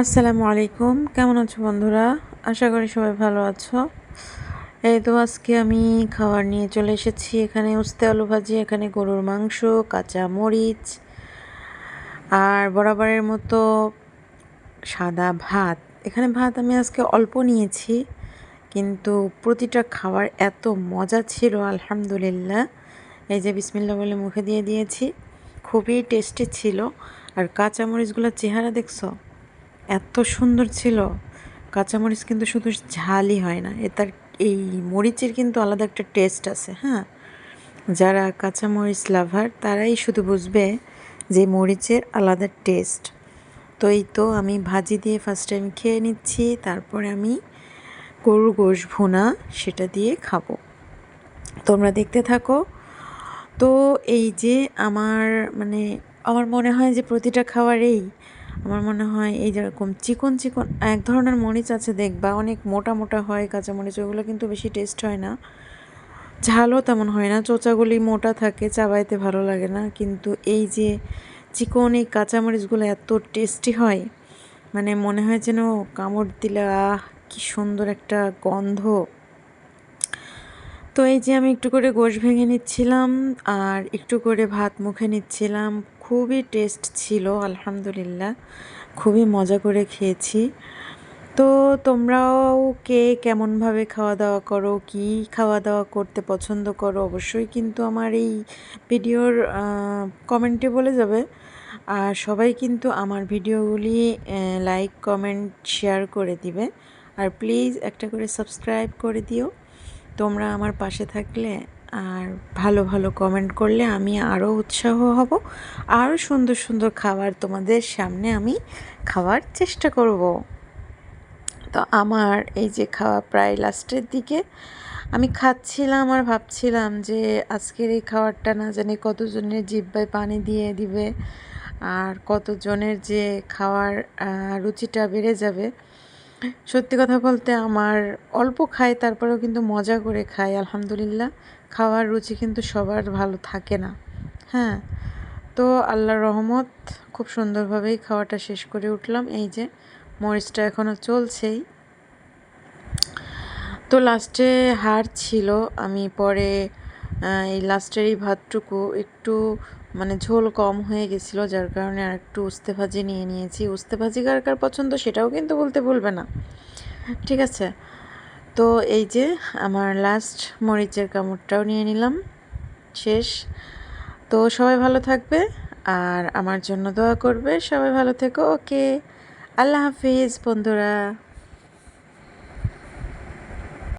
আসসালামু আলাইকুম। কেমন আছো বন্ধুরা? আশা করি সবাই ভালো আছো। এই তো আজকে আমি খাবার নিয়ে চলে এসেছি। এখানে উস্তে আলু ভাজি, এখানে গরুর মাংস, কাঁচা মরিচ আর বরাবরের মতো সাদা ভাত। এখানে ভাত আমি আজকে অল্প নিয়েছি, কিন্তু প্রতিটা খাবার এত মজা ছিল, আলহামদুলিল্লাহ। এই যে বিসমিল্লা বলে মুখে দিয়ে দিয়েছি। খুবই টেস্টি ছিল। আর কাঁচা মরিচগুলোর চেহারা দেখছ? এত সুন্দর ছিল। কাঁচামরিচ কিন্তু শুধু ঝালই হয় না, এ তার এই মরিচের কিন্তু আলাদা একটা টেস্ট আছে হ্যাঁ? যারা কাঁচামরিচ লাভার তারাই শুধু বুঝবে যে মরিচের আলাদা টেস্ট তো এই তো আমি ভাজি দিয়ে ফার্স্ট টাইম খেয়ে নিচ্ছি, তারপরে আমি গরুর গোশ ভুনা সেটা দিয়ে খাব। তোমরা দেখতে থাকো। তো এই যে আমার মানে আমার মনে হয় যে প্রতিটা খাবারেই আমার মনে হয় এই যেরকম চিকন চিকন এক ধরনের মরিচ আছে দেখবা অনেক মোটা মোটা হয় কাঁচা মরিচ, ওগুলো কিন্তু বেশি টেস্ট হয় না। ঝালও তেমন হয় না, চোচাগুলি মোটা থাকে, চাবাইতে ভালো লাগে না। কিন্তু এই যে চিকন এই কাঁচামরিচগুলো এত টেস্টি হয় মানে মনে হয় যেন কামড় দিলে আহ, কি সুন্দর একটা গন্ধ। তো এই যে আমি একটু করে গোশ ভেঙে নিচ্ছিলাম আর একটু করে ভাত মুখে নিচ্ছিলাম। খুবই টেস্ট ছিল, আলহামদুলিল্লাহ। খুবই মজা করে খেয়েছি। তো তোমরাও কে কেমনভাবে খাওয়া দাওয়া করো, কি খাওয়া দাওয়া করতে পছন্দ করো, অবশ্যই কিন্তু আমার এই ভিডিওর কমেন্টে বলে যাবে। আর সবাই কিন্তু আমার ভিডিওগুলি লাইক কমেন্ট শেয়ার করে দিবে। আর প্লিজ একটা করে সাবস্ক্রাইব করে দিও। তোমরা আমার পাশে থাকলে আর ভালো ভালো কমেন্ট করলে আমি আরও উৎসাহ হব। আরও সুন্দর সুন্দর খাবার তোমাদের সামনে আমি খাওয়ার চেষ্টা করব। তো আমার এই যে খাওয়া প্রায় লাস্টের দিকে, আমি খাচ্ছিলাম আর ভাবছিলাম যে আজকের এই খাবারটা না জানি কতজনের জিব্বায় পানি দিয়ে দিবে, আর কতজনের যে খাওয়ার রুচিটা বেড়ে যাবে। সত্যি কথা বলতে আমার অল্প খাই, তারপরেও কিন্তু মজা করে খাই, আলহামদুলিল্লাহ। খাওয়ার রুচি কিন্তু সবার ভালো থাকে না। হ্যাঁ তো আল্লাহর রহমত, খুব সুন্দরভাবেই খাওয়াটা শেষ করে উঠলাম। এই যে, মরিচটা এখনও চলছেই। তো লাস্টে হার ছিল, আমি পরে এই লাস্টের এই ভাতটুকু একটু মানে ঝোল কম হয়ে গেছিল, যার কারণে আর একটু উস্তে ভাজি নিয়ে নিয়েছি। উস্তে ভাজি কার কার পছন্দ সেটাও কিন্তু বলতে ভুলবে না। ঠিক আছে? তো এই যে আমার লাস্ট মরিচের কামড়টাও নিয়ে নিলাম। শেষ। তো সবাই ভালো থাকবে, আর আমার জন্য দোয়া করবে। সবাই ভালো থেকো, ওকে। আল্লাহ হাফিজ বন্ধুরা।